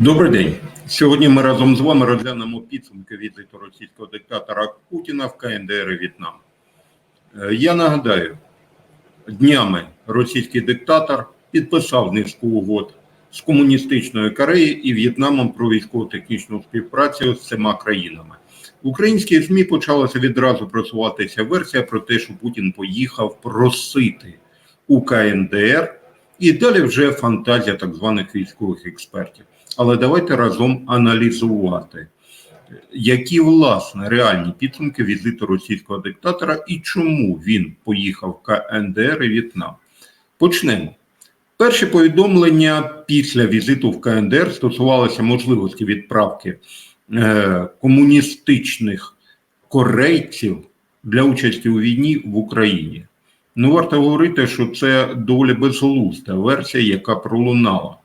Добрий день. Сьогодні ми разом з вами розглянемо підсумки візиту російського диктатора Путіна в КНДР і В'єтнам. Е, Я нагадаю, днями російський диктатор підписав низку угод з комуністичною Кореєю і В'єтнамом про військово-технічну співпрацю з цими країнами. В українській ЗМІ почалася відразу просуватися версія про те, що Путін поїхав просити у КНДР, і далі вже фантазія так званих військових експертів. Але давайте разом аналізувати, які власне реальні підсумки візиту російського диктатора і чому він поїхав в КНДР і В'єтнам. Почнемо. Перші повідомлення після візиту в КНДР стосувалися можливості відправки е, комуністичних корейців для участі у війні в Україні. Ну, варто говорити, що це доволі безглузда версія, яка пролунала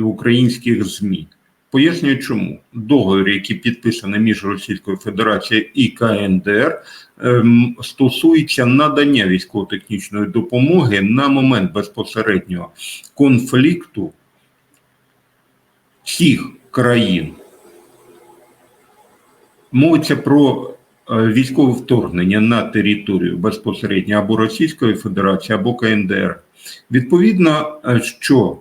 українських ЗМІ. Пояснюю, чому договір, який підписаний між Російською Федерацією і КНДР, ем, стосується надання військово-технічної допомоги на момент безпосереднього конфлікту всіх країн. Мовиться про е, військове вторгнення на територію безпосередньо або Російської Федерації, або КНДР. Відповідно, е, що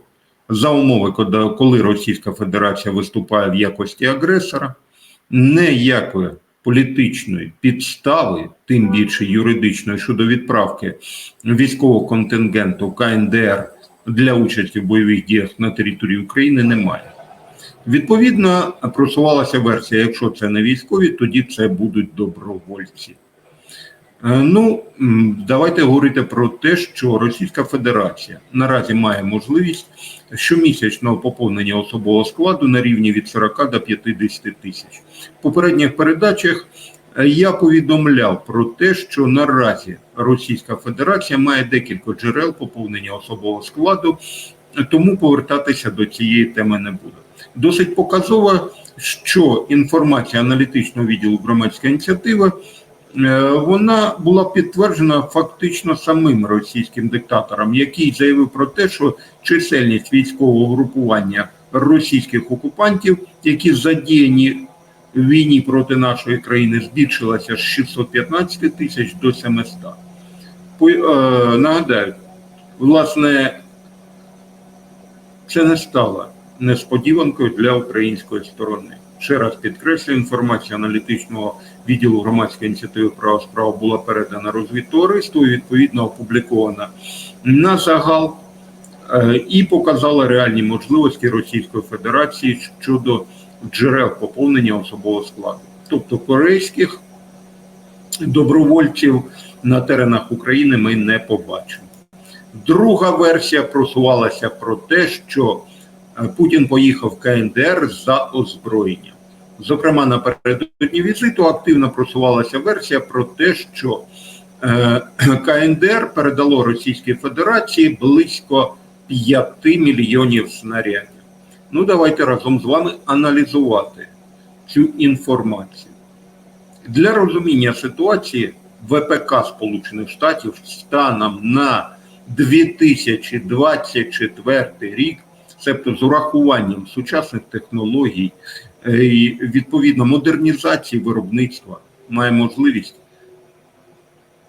за умови, коли- Російська Федерація виступає в якості агресора, ніякої політичної підстави, тим більше юридичної щодо відправки військового контингенту КНДР для участі в бойових діях на території України немає. Відповідно, просувалася версія: якщо це не військові, тоді це будуть добровольці. Е, Ну, давайте говорити про те, що Російська Федерація наразі має можливість щомісячного поповнення особового складу на рівні від 40 до 50 тисяч. В попередніх передачах е, я повідомляв про те, що наразі Російська Федерація має декілька джерел поповнення особового складу, тому повертатися до цієї теми не буду. Досить показово, що інформація аналітичного відділу громадська ініціатива е, вона була підтверджена фактично самим російським диктатором, який заявив про те, що чисельність військового групування російських окупантів, які задіяні в війні проти нашої країни, збільшилася з 615 тисяч до 700. По- е, Нагадаю, власне, це не стало несподіванкою для української сторони. Ще раз підкреслюю, інформація аналітичного відділу громадської ініціативи права справа була передана розвідтовариству і відповідно опублікована на загал е, і показала реальні можливості Російської Федерації щодо джерел поповнення особового складу, тобто корейських добровольців на теренах України ми не побачимо. Друга версія просувалася про те, що е, Путін поїхав в КНДР за озброєнням. Зокрема, напередодні візиту активно просувалася версія про те, що е, КНДР передало Російській Федерації близько 5 мільйонів снарядів. Ну, давайте разом з вами аналізувати цю інформацію. Для розуміння ситуації ВПК Сполучених Штатів станом на 2024 рік, тобто з урахуванням сучасних технологій і відповідно модернізації виробництва, має можливість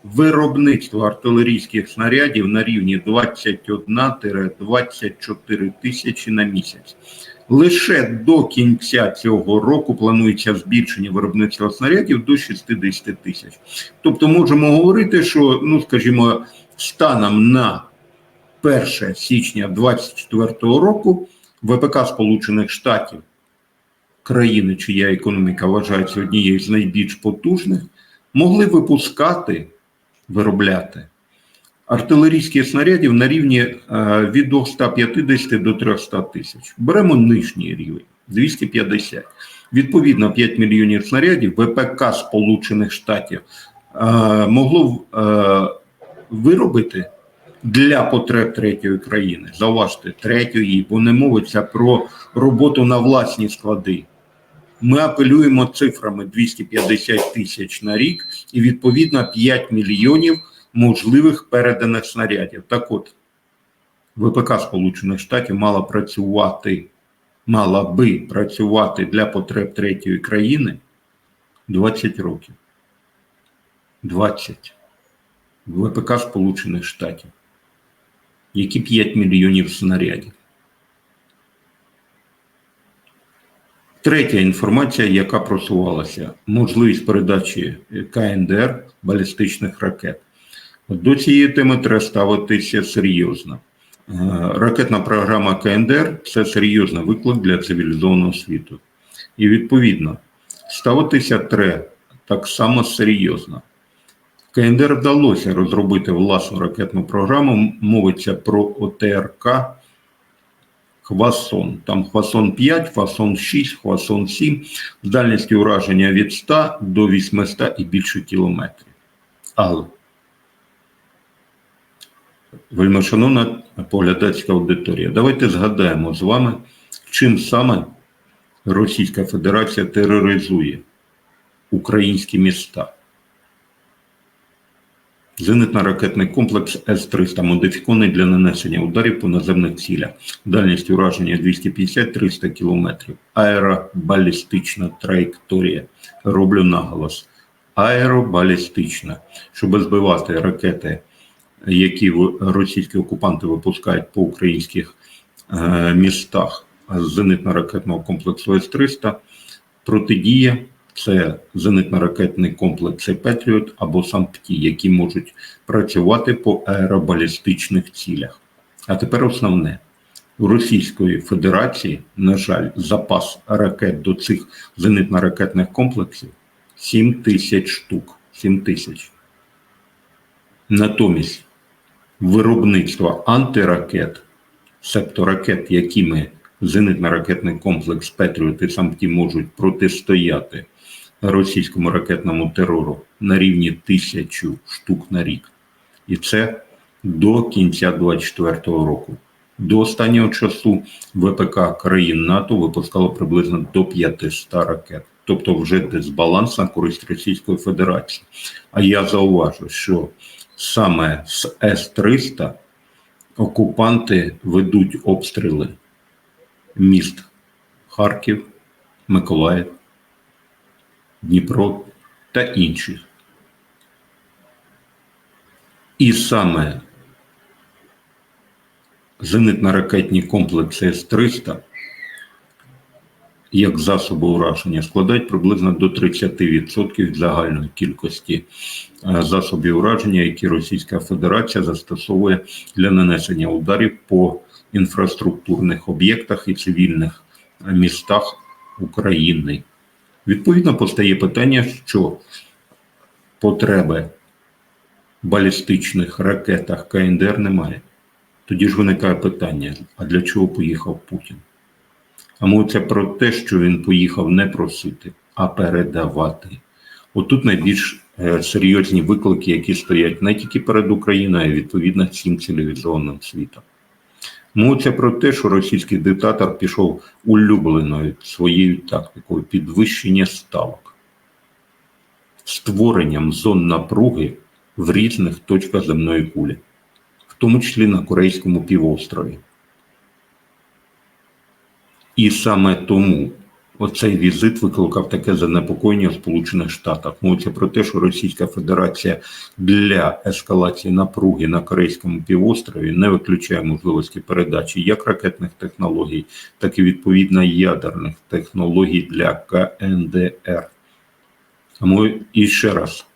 виробництва артилерійських снарядів на рівні 21-24 тисячі на місяць. Лише до кінця цього року планується збільшення виробництва снарядів до 60 тисяч. Тобто можемо говорити, що, ну скажімо, станом на 1 січня 2024 року ВПК Сполучених Штатів, країни, чия економіка вважається однією з найбільш потужних, могли випускати, виробляти артилерійських снарядів на рівні е, від 250 до 300 тисяч. Беремо нижній рівень 250. Відповідно, 5 мільйонів снарядів ВПК Сполучених Штатів е, могло е, виробити для потреб третьої країни. Зауважте, третьої, бо не мовиться про роботу на власні склади. Ми апелюємо цифрами 250 тисяч на рік і відповідно 5 мільйонів можливих переданих снарядів. Так от, ВПК Сполучених Штатів мала працювати мала би працювати для потреб третьої країни 20 років. 20. ВПК Сполучених Штатів. Які 5 мільйонів снарядів. Третя інформація, яка просувалася, можливість передачі КНДР балістичних ракет. До цієї теми треба ставитися серйозно. Е, Ракетна програма КНДР це серйозний виклик для цивілізованого світу. І відповідно ставитися треба так само серйозно. КНДР вдалося розробити власну ракетну програму. Мовиться про ОТРК Хвасон. Там Хвасон 5, Хвасон 6, Хвасон 7, з дальністю ураження від 100 до 800 і більше кілометрів. Але, вельмишановна поглядацька аудиторія, давайте згадаємо з вами, чим саме Російська Федерація тероризує українські міста. Зенитно-ракетний комплекс С-300 модифікований для нанесення ударів по наземних цілях. Дальність ураження 250-300 км. Аеробалістична траєкторія. Роблю наголос. Аеробалістична. Щоб збивати ракети, які російські окупанти випускають по українських е, містах з зенитно-ракетного комплексу С-300, протидія це зенитно-ракетний комплекс Петріот або сам ПТІ, які можуть працювати по аеробалістичних цілях. А тепер основне. У Російської Федерації, на жаль, запас ракет до цих зенитно-ракетних комплексів 7 тисяч штук. 7 тисяч. Натомість виробництво антиракет, себто ракет, якими зенитно-ракетний комплекс Петріот і сам ті можуть протистояти російському ракетному терору на рівні тисячу штук на рік. І це до кінця 2024 року. До останнього часу ВПК країн НАТО випускало приблизно до 500 ракет, тобто вже дисбаланс на користь Російської Федерації. А я зауважу, що саме з С-300 окупанти ведуть обстріли міст Харків, Миколаїв, Дніпро та інших. І саме зенитно-ракетні комплекси С-300 як засоби ураження складають приблизно до 30% загальної кількості е, засобів ураження, які Російська Федерація застосовує для нанесення ударів по інфраструктурних об'єктах і цивільних містах України. Відповідно, постає питання, що потреби балістичних ракетах КНДР немає. Тоді ж виникає питання: а для чого поїхав Путін? А мовиться про те, що він поїхав не просити, а передавати. Отут найбільш е, серйозні виклики, які стоять не тільки перед Україною, а й відповідно всім цивілізованим світом. Мовиться про те, що російський диктатор пішов улюбленою своєю тактикою підвищення ставок, створенням зон напруги в різних точках земної кулі, в тому числі на Корейському півострові. І саме тому оцей візит викликав таке занепокоєння в Сполучених Штатах. Мовиться про те, що Російська Федерація для ескалації напруги на Корейському півострові не виключає можливості передачі як ракетних технологій, так і відповідно ядерних технологій для КНДР. Тому і ще раз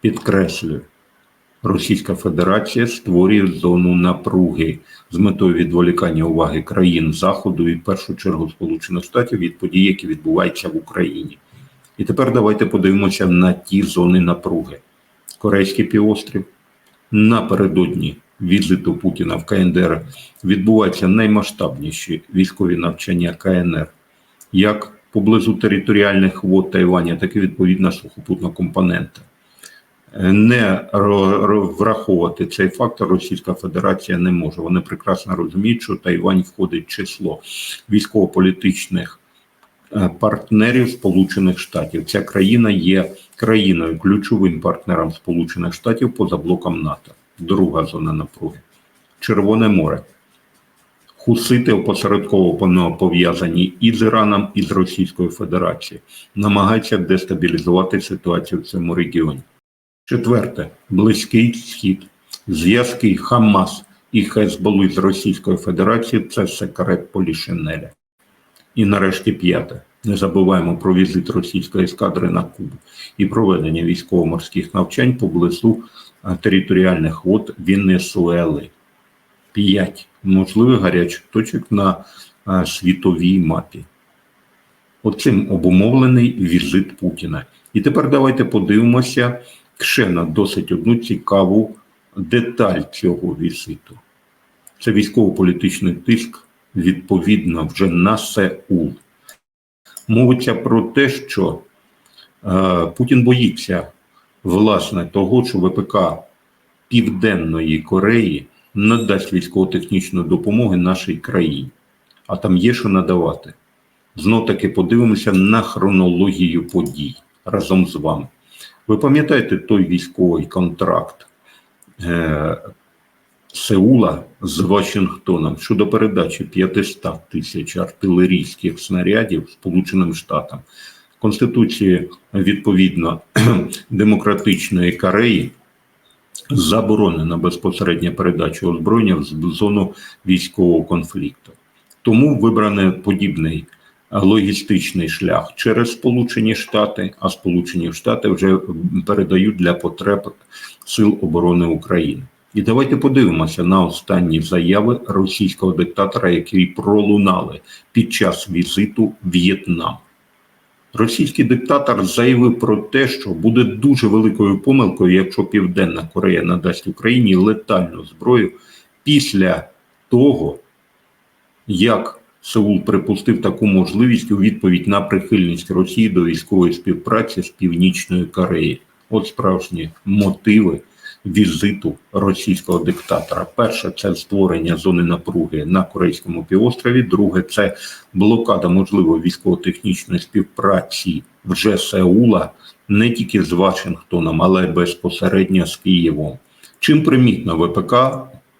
підкреслюю. Російська Федерація створює зону напруги з метою відволікання уваги країн Заходу і в першу чергу Сполучених Штатів від подій, які відбуваються в Україні. І тепер давайте подивимося на ті зони напруги. Корейський півострів напередодні візиту Путіна в КНДР відбуваються наймасштабніші військові навчання КНР, як поблизу територіальних вод Тайваня, так і відповідно сухопутного компонента не враховувати цей фактор Російська Федерація не може. Вони прекрасно розуміють, що Тайвань входить в число військово-політичних е, партнерів Сполучених Штатів. Ця країна є країною ключовим партнером Сполучених Штатів поза блоком НАТО. Друга зона напруги Червоне море. Хусити опосередковано пов'язані і з Іраном, і з Російською Федерацією, намагаються дестабілізувати ситуацію в цьому регіоні. Четверте, Близький Схід, зв'язки Хамас і Хезболи з Російською Федерацією це секрет Полішинеля. І нарешті п'яте. Не забуваємо про візит російської ескадри на Кубу і проведення військово-морських навчань поблизу е, територіальних вод Венесуели. П'ять можливих гарячих точок на е, світовій мапі. Оцим обумовлений візит Путіна. І тепер давайте подивимося ще на досить одну цікаву деталь цього візиту. Це військово-політичний тиск відповідно вже на Сеул. Мовиться про те, що е, Путін боїться власне того, що ВПК Південної Кореї надасть військово-технічну допомогу нашій країні, а там є що надавати. Знов таки подивимося на хронологію подій разом з вами. Ви пам'ятаєте той військовий контракт е, Сеула з Вашингтоном щодо передачі 500 тисяч артилерійських снарядів Сполученим Штатам. Конституції відповідно Демократичної Кореї заборонена безпосередня передача озброєння в зону військового конфлікту. Тому вибраний подібний логістичний шлях через Сполучені Штати, а Сполучені Штати вже передають для потреб Сил оборони України. І давайте подивимося на останні заяви російського диктатора, які пролунали під час візиту в В'єтнам. Російський диктатор заявив про те, що буде дуже великою помилкою, якщо Південна Корея надасть Україні летальну зброю після того, як Сеул припустив таку можливість у відповідь на прихильність Росії до військової співпраці з Північною Кореєю. От справжні мотиви візиту російського диктатора. Перше це створення зони напруги на Корейському півострові. Друге це блокада можливо військово-технічної співпраці вже Сеула не тільки з Вашингтоном, але й безпосередньо з Києвом. Чим примітно ВПК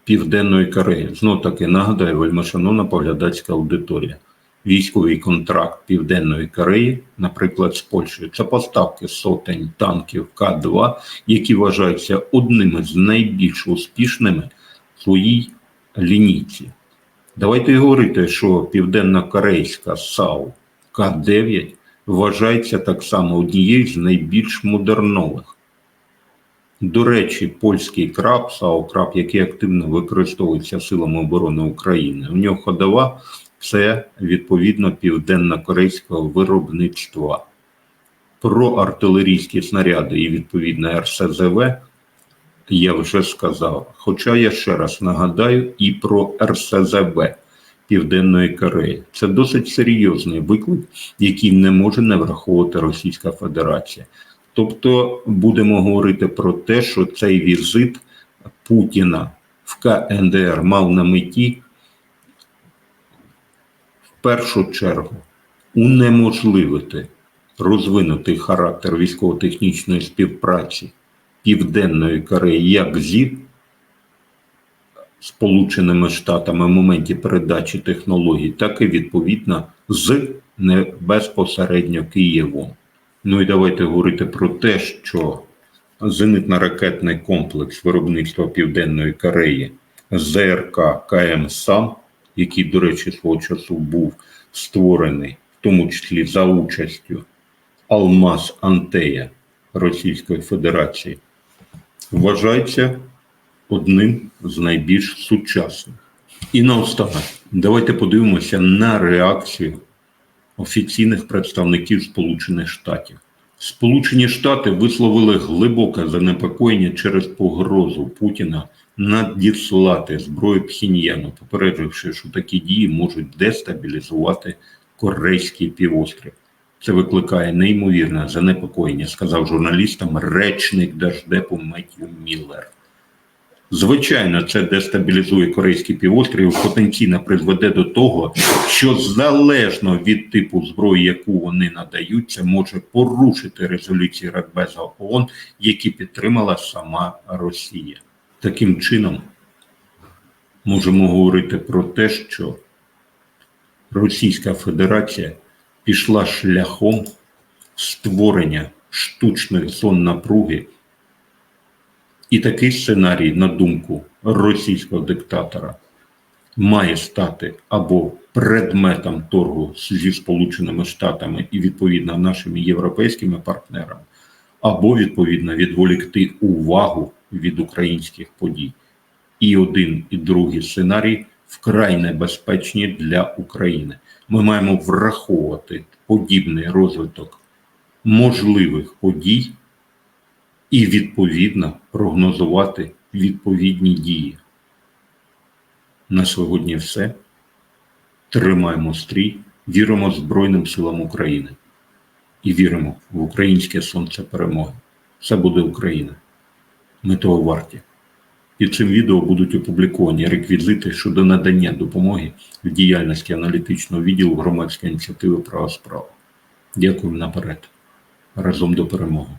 Південної Кореї? Знов таки нагадаю, вельмишановна поглядацька аудиторія військовий контракт Південної Кореї, наприклад, з Польщею, це поставки сотень танків К-2, які вважаються одними з найбільш успішними в своїй лінійці. Давайте говорити, що південно-корейська САУ К-9 вважається так само однією з найбільш модернових. До речі, польський краб, САУ краб, який активно використовується силами оборони України, у нього ходова це відповідно південно-корейського виробництва. Про артилерійські снаряди і відповідне РСЗВ я вже сказав. Хоча я ще раз нагадаю і про РСЗВ Південної Кореї. Це досить серйозний виклик, який не може не враховувати Російська Федерація. Тобто будемо говорити про те, що цей візит Путіна в КНДР мав на меті в першу чергу унеможливити розвинутий характер військово-технічної співпраці Південної Кореї як зі Сполученими Штатами в моменті передачі технологій, так і відповідно з безпосередньо Києвом. Ну і давайте говорити про те, що зенитно-ракетний комплекс виробництва Південної Кореї ЗРК КМ САМ який, до речі, свого часу був створений, в тому числі за участю Алмаз Антея Російської Федерації, вважається одним з найбільш сучасних. І наостанок, давайте подивимося на реакцію офіційних представників Сполучених Штатів. Сполучені Штати висловили глибоке занепокоєння через погрозу Путіна надіслати зброю Пхіньяну, попередживши, що такі дії можуть дестабілізувати Корейський півострів. Це викликає неймовірне занепокоєння, сказав журналістам речник Держдепу Меттью Міллер. Звичайно, це дестабілізує Корейський півострів, потенційно призведе до того, що залежно від типу зброї, яку вони надають, це може порушити резолюції Радбеза ООН, які підтримала сама Росія. Таким чином, можемо говорити про те, що Російська Федерація пішла шляхом створення штучних зон напруги, і такий сценарій, на думку російського диктатора, має стати або предметом торгу зі Сполученими Штатами і відповідно нашими європейськими партнерами, або відповідно відволікти увагу від українських подій. І один, і другий сценарій вкрай небезпечні для України. Ми маємо враховувати подібний розвиток можливих подій і відповідно прогнозувати відповідні дії. На сьогодні все. Тримаємо стрій, віримо Збройним силам України і віримо в українське сонце перемоги. Це буде Україна. Ми того варті. Під цим відео будуть опубліковані реквізити щодо надання допомоги в діяльності аналітичного відділу громадської ініціативи Права справа. Дякую наперед. Разом до перемоги.